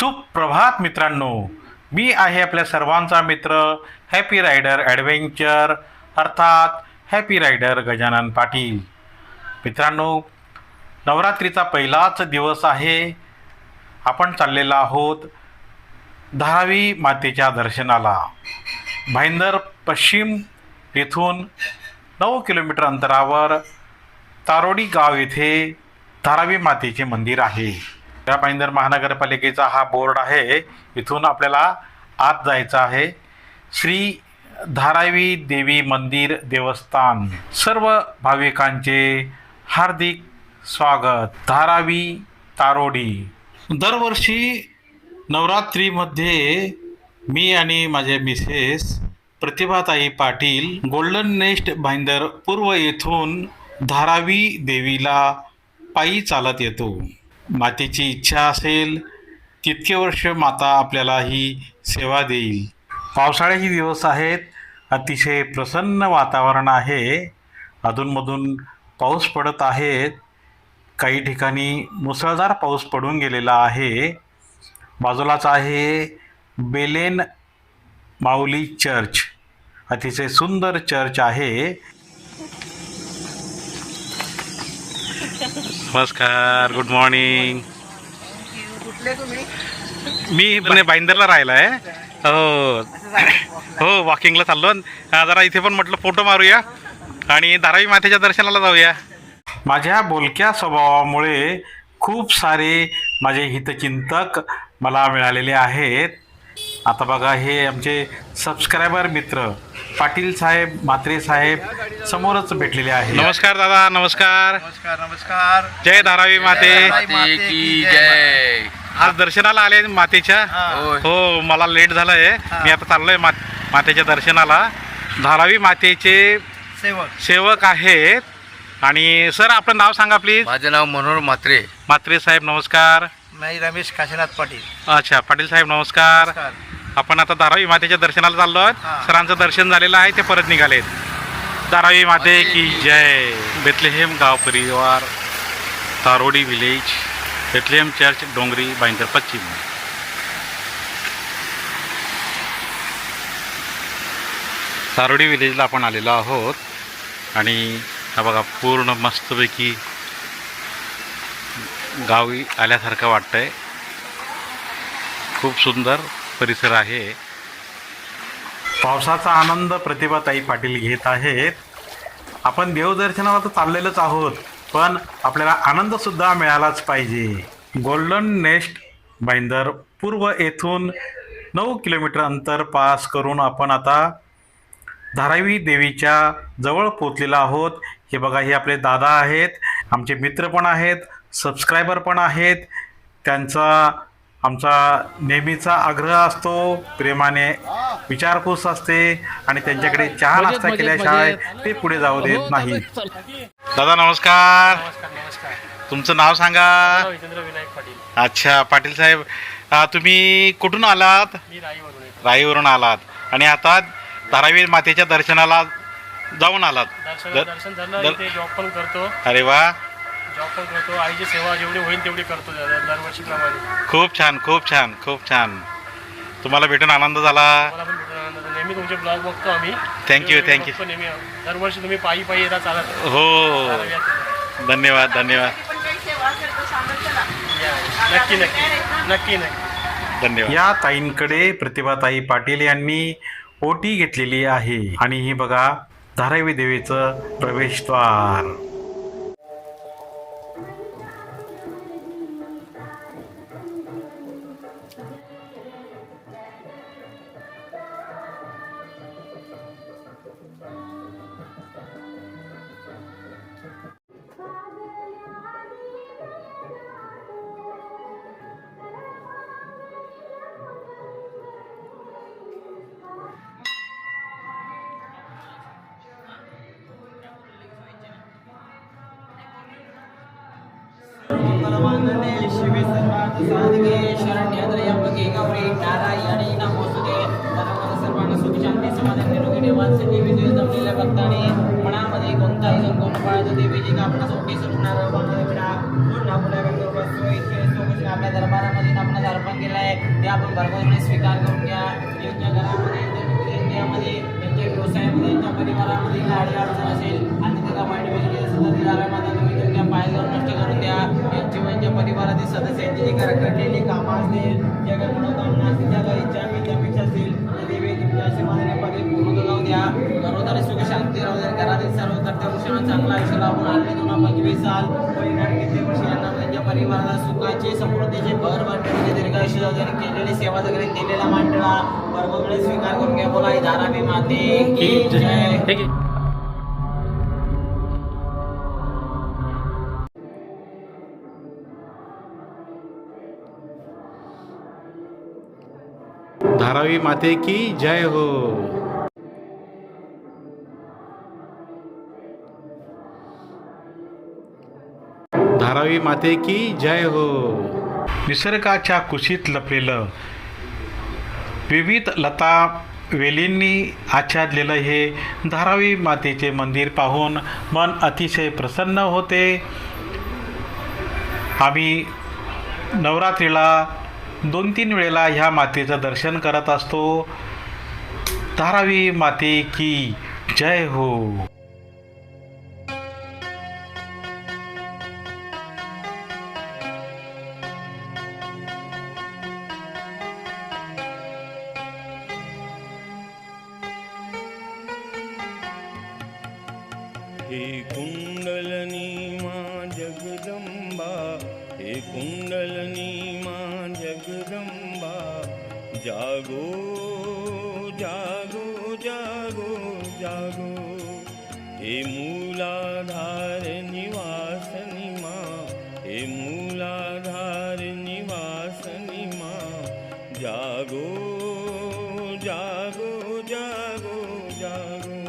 सुप्रभात मित्रांनो. मी आहे आपल्या सर्वांचा मित्र हॅपी रायडर ॲडव्हेंचर अर्थात हॅपी रायडर गजानन पाटील. मित्रांनो नवरात्रीचा पहिलाच दिवस आहे. आपण चाललेलो आहोत धारावी मातेच्या दर्शनाला. भाईंदर पश्चिम येथून नऊ किलोमीटर अंतरावर तारोडी गाव येथे धारावी मातेचे मंदिर आहे. त्या भाईंदर महानगरपालिकेचा हा बोर्ड आहे. इथून आपल्याला आत जायचं आहे. श्री धारावी देवी मंदिर देवस्थान. सर्व भाविकांचे हार्दिक स्वागत. धारावी तारोडी. दरवर्षी नवरात्रीमध्ये मी आणि माझे मिसेस प्रतिभाताई पाटील गोल्डन नेस्ट भाईंदर पूर्व येथून धारावी देवीला पायी चालत येतो. मातेची इच्छा असेल तितके वर्ष माता आपल्याला ही सेवा देईल. पावसाळ्याचे दिवस आहेत. अतिशय प्रसन्न वातावरण आहे. अधूनमधून पाऊस पडत आहेत काही ठिकाणी मुसळधार पाऊस पडून गेलेला आहे. बाजूलाच आहे बेलेन माऊली चर्च. अतिशय सुंदर चर्च आहे. नमस्कार गुड मॉर्निंग कुठले तुम्ही? मी पुणे बाईंदरला राहिला आहे हो. हो वॉकिंगला चाललो. जरा इथे पण म्हटलं फोटो मारूया. आणि धारावी मातेच्या दर्शनाला जाऊया. माझ्या बोलक्या स्वभावामुळे खूप सारे माझे हितचिंतक मला मिळालेले आहेत. आता बघा हे आमचे सबस्क्रायबर मित्र पाटील साहेब म्हात्रे साहेब समोरच भेटलेले आहे नमस्कार दादा नमस्कार. नमस्कार नमस्कार. जय धारावी माते. माते की जय. आज दर्शनाला आले मातेच्या? होय. हो मला लेट झालंय. मी आता चाललोय मा मातेच्या दर्शनाला. धारावी मातेचे सेवक. सेवक आहेत. आणि सर आपलं नाव सांगा प्लीज माझं नाव मनोहर म्हात्रे. म्हात्रे साहेब नमस्कार. मी रमेश काशीनाथ पाटील. अच्छा पाटील साहेब नमस्कार. नमस्कार. आपण आता धारावी मातेच्या दर्शनाला चाललो आहोत. सरांचं दर्शन झालेलं आहे ते परत निघालेत. धारावी माते की जय. बेथलेहेम गाव परिवार तारोडी विलेज बेथलेहेम चर्च डोंगरी बाईंदर पश्चिम. तारोडी विलेजला आपण आलेलो आहोत. आणि हा बघा पूर्ण मस्तपैकी गावी आल्यासारखं वाटतंय. खूप सुंदर. परिसर आहे. पावसाचा आनंद प्रतिभाताई पाटील घेत आहेत. आपण देवदर्शनाला तर चाललेलंच आहोत पण आपल्याला आनंदसुद्धा मिळालाच पाहिजे. गोल्डन नेस्ट बाईंदर पूर्व येथून नऊ किलोमीटर अंतर पास करून आपण आता धारावी देवीच्या जवळ पोचलेलो आहोत. हे बघा हे आपले दादा आहेत आमचे मित्र पण आहेत सबस्क्रायबर पण आहेत. त्यांचा आमचा नेहमीचा आग्रह असतो प्रेमाने विचारपूस असते आणि त्यांच्याकडे चहा नाश्ता केल्याशिवाय ते पुढे जाऊ देत नाही दादा नमस्कार. नमस्कार नमस्कार. तुमचं नाव सांगा. विजेंद्र विनायक पाटील. अच्छा पाटील साहेब तुम्ही कुठून आलात? मी राईवरून आलात. आणि आता धारावी मातेच्या दर्शनाला जाऊन आलात. दर्शन दर- दर्शन झालं जॉब पण करतो. अरे वा. जॉब पण करतो आईची सेवा जेवढी होईल तेवढी करतो दरवर्षीप्रमाणे. खूप छान खूप छान खूप छान. तुम्हाला भेटून आनंद झाला. मला पण भेटून आनंद झाला. नेहमी तुमचे ब्लॉग बघतो आम्ही. Thank you, video thank you. बघतो नेहमी. दरवर्षी तुम्ही पायी पायी येता चालत हो. या- धन्यवाद धन्यवाद. नक्की नक्की. नक्की नक्की. धन्यवाद. या ताईंकडे प्रतिभाताई पाटील यांनी ओटी घेतलेली आहे. आणि ही बघा धारावी देवीचं प्रवेशद्वार. मंगलमांगल्ये शिवे सर्वार्थ साधके शरण्ये त्र्यंबके गौरी नारायणी नमोस्तुते सर्वांना सर्वांना सुख शांती समाधान निरोगी देवांचे देवी देव जमलेल्या भक्ताने मनामध्ये कोणताही संकोच बाळगतो देवीची कापणा सोपी सुटणार पूर्ण आपल्या दरबारामध्ये आपण अर्पण केलं आहे ते आपण भरपूरपणे स्वीकार करून घ्या त्यांच्या घरामध्ये त्यांच्या कुटुंबियामध्ये त्यांच्या व्यवसायामध्ये त्यांच्या परिवारामध्ये काही अडचण असेल आणि त्याला वाईट वेगळी असेल तर ती आरामात तुम्ही तुमच्या पायावर नष्ट करून द्या. यांची त्यांच्या परिवारातील सदस्यांची जी रखडलेली कामं असतील ज्या काही मनोकामना असतील ज्या काही इच्छा अपेक्षा असतील त्या देवी तुमच्या आशीर्वादाने पदवी पूर्ण जाऊ द्या. सुख शांती राहू द्या. घरातील सर्व कर्तव्य चांगलं आयुष्य लाभून दोन पंचवीस साल. परिणाम किती वर्ष यांना त्यांच्या परिवाराला सुखाचे समृद्धीचे भर वाटण्याचे जाऊ द्या. आणि केलेली सेवा वगैरे केलेला मांडळा बरोबर स्वीकार करून घ्या. बोला धारावी माते जय. धारावी माते की जय हो. धारावी माते की जय हो. निसर्गाच्या कुशीत लपलेलं विविध लता वेलींनी आच्छादलेलं हे धारावी मातेचे मंदिर पाहून मन अतिशय प्रसन्न होते. आम्ही नवरात्रीला दोन तीन वेळेला ह्या मातेचं दर्शन करत असतो. धारावी माते की जय हो. हे कुंडलनी मा जगदंबा हे कुंडलनी जगदंबा जागो जागो जागो जागो. हे मूलाधार निवासनी मा हे मूलाधार निवासनी मा जागो जागो जागो जागो.